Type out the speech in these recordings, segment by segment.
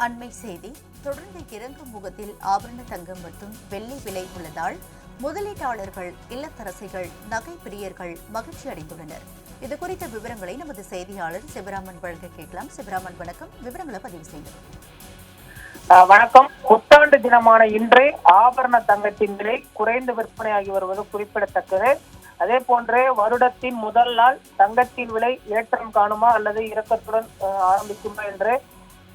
அண்மை செய்தி. தொடர்ந்து இறங்கும் முகத்தில் ஆபரண தங்கம் மற்றும் வெள்ளி விலை உள்ளதால் முதலீட்டாளர்கள் இல்லத்தரசிகள் நகை பிரியர்கள் மகிழ்ச்சி அடைந்துள்ளனர். இது குறித்த விவரங்களை நமது செய்தியாளர் சிவராமன் வழங்க கேட்கலாம். சிவராமன் வணக்கம். விவரங்களை பதிவு செய்யும் வணக்கம். புத்தாண்டு தினமான இன்று ஆபரண தங்கத்தின் விலை குறைந்து விற்பனையாகி வருவது குறிப்பிடத்தக்கது. அதே போன்றே வருடத்தின் முதல் நாள் தங்கத்தின் விலை ஏற்றம் காணுமா அல்லது இறக்கத்துடன் அஹ், ஆரம்பிக்குமா என்று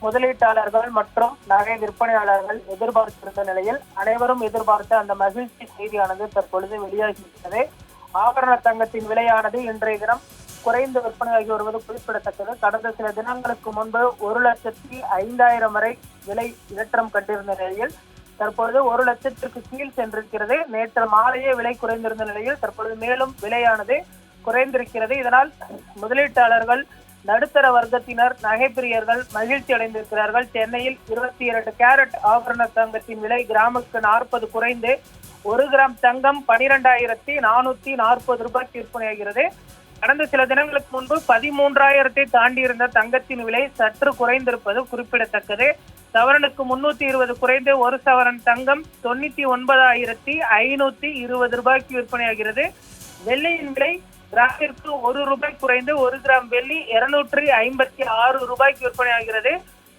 முதலீட்டாளர்கள் மற்றும் நகை விற்பனையாளர்கள் எதிர்பார்த்திருந்த நிலையில் அனைவரும் எதிர்பார்த்த அந்த மகிழ்ச்சி செய்தியானது தற்பொழுது வெளியாகிவிட்டது. ஆபரண தங்கத்தின் விலையானது இன்றைய தினம் குறைந்து விற்பனையாகி வருவது குறிப்பிடத்தக்கது. கடந்த சில தினங்களுக்கு முன்பு ஒரு லட்சத்தி ஐந்தாயிரம் வரை விலை ஏற்றம் கண்டிருந்த நிலையில் தற்பொழுது ஒரு லட்சத்திற்கு கீழ் சென்றிருக்கிறது. நேற்று மாலையே விலை குறைந்திருந்த நிலையில் தற்பொழுது மேலும் விலையானது குறைந்திருக்கிறது. இதனால் முதலீட்டாளர்கள் நடுத்தர வர்க்கத்தினர் நகைப்பிரியர்கள் மகிழ்ச்சி அடைந்திருக்கிறார்கள். சென்னையில் இருபத்தி இரண்டு கேரட் ஆபரண தங்கத்தின் விலை கிராமுக்கு நாற்பது குறைந்து ஒரு கிராம் தங்கம் பனிரெண்டாயிரத்தி நானூத்தி நாற்பது ரூபாய்க்கு விற்பனையாகிறது. கடந்த சில தினங்களுக்கு முன்பு பதிமூன்றாயிரத்தை தாண்டி இருந்த தங்கத்தின் விலை சற்று குறைந்திருப்பது குறிப்பிடத்தக்கது. சவரனுக்கு முன்னூத்தி இருபது குறைந்து ஒரு சவரன் தங்கம் தொண்ணூத்தி ஒன்பதாயிரத்தி ஐநூத்தி இருபது ரூபாய்க்கு விற்பனையாகிறது. வெள்ளியின் விலை கிராமிற்கு ஒரு ரூபாய் குறைந்து ஒரு கிராம் வெள்ளி இருநூற்றி ஐம்பத்தி ஆறு ரூபாய்க்கு விற்பனையாகிறது.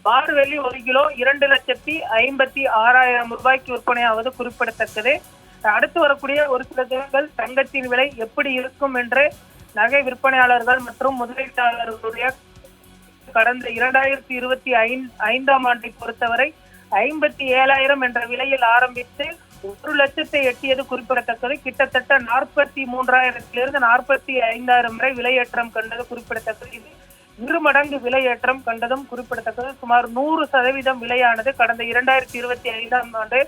பார் வெள்ளி ஒரு கிலோ இரண்டு லட்சத்தி ஐம்பத்தி ஆறாயிரம் ரூபாய்க்கு விற்பனையாவது குறிப்பிடத்தக்கது. அடுத்து வரக்கூடிய ஒரு சில தினங்கள் தங்கத்தின் விலை எப்படி இருக்கும் என்று நகை விற்பனையாளர்கள் மற்றும் முதலீட்டாளர்களுடைய கடந்த இரண்டாயிரத்தி இருபத்தி ஐந்து ஐந்தாம் ஆண்டை பொறுத்தவரை ஐம்பத்தி ஏழாயிரம் என்ற விலையில் ஆரம்பித்து ஒரு லட்சத்தை எட்டியது குறிப்பிடத்தக்கது. கிட்டத்தட்ட நாற்பத்தி மூன்றாயிரத்திலிருந்து நாற்பத்தி ஐந்தாயிரம் வரை விலையேற்றம் கண்டது குறிப்பிடத்தக்கது. இது இரு மடங்கு விலையேற்றம் கண்டதும் குறிப்பிடத்தக்கது. சுமார் நூறு சதவீதம் விலையானது கடந்த இரண்டாயிரத்தி இருபத்தி ஐந்தாம் ஆண்டு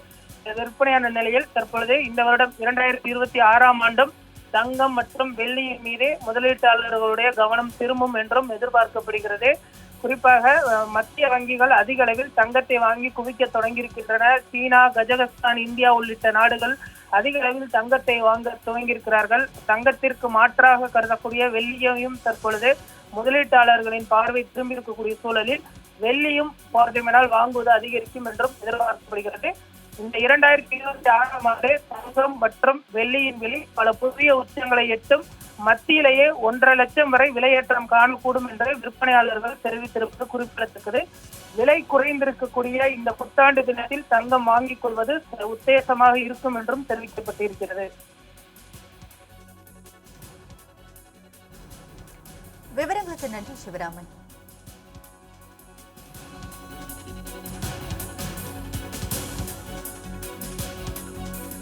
விற்பனையான நிலையில் தற்பொழுது இந்த வருடம் இரண்டாயிரத்தி இருபத்தி ஆறாம் ஆண்டும் தங்கம் மற்றும் வெள்ளியின் மீது முதலீட்டாளர்களுடைய கவனம் திரும்பும் என்றும் எதிர்பார்க்கப்படுகிறது. குறிப்பாக மத்திய வங்கிகள் அதிக அளவில் தங்கத்தை வாங்கி குவிக்க தொடங்கியிருக்கின்றன. சீனா கஜகஸ்தான் இந்தியா உள்ளிட்ட நாடுகள் அதிக அளவில் தங்கத்தை வாங்க துவங்கியிருக்கிறார்கள். தங்கத்திற்கு மாற்றாக கருதக்கூடிய வெள்ளியையும் தற்பொழுது முதலீட்டாளர்களின் பார்வை திரும்பி இருக்கக்கூடிய சூழலில் வெள்ளியும் பார்த்தோமெனால் வாங்குவது அதிகரிக்கும் என்றும் எதிர்பார்க்கப்படுகிறது. இந்த இரண்டாயிரத்தி இருபத்தி ஆறாம் ஆண்டு தங்கம் மற்றும் வெள்ளியின் விலை பல புதிய உச்சங்களை எட்டும் மத்தியிலேயே ஒன்றரை லட்சம் வரை விலையேற்றம் காணக்கூடும் என்று விற்பனையாளர்கள் தெரிவித்திருப்பது குறிப்பிடத்தக்கது. விலை குறைந்திருக்கக்கூடிய இந்த புத்தாண்டு தினத்தில் தங்கம் வாங்கிக் கொள்வது உத்தேசமாக இருக்கும் என்றும் தெரிவிக்கப்பட்டிருக்கிறது. விவரங்களுக்கு நன்றி சிவராமன்.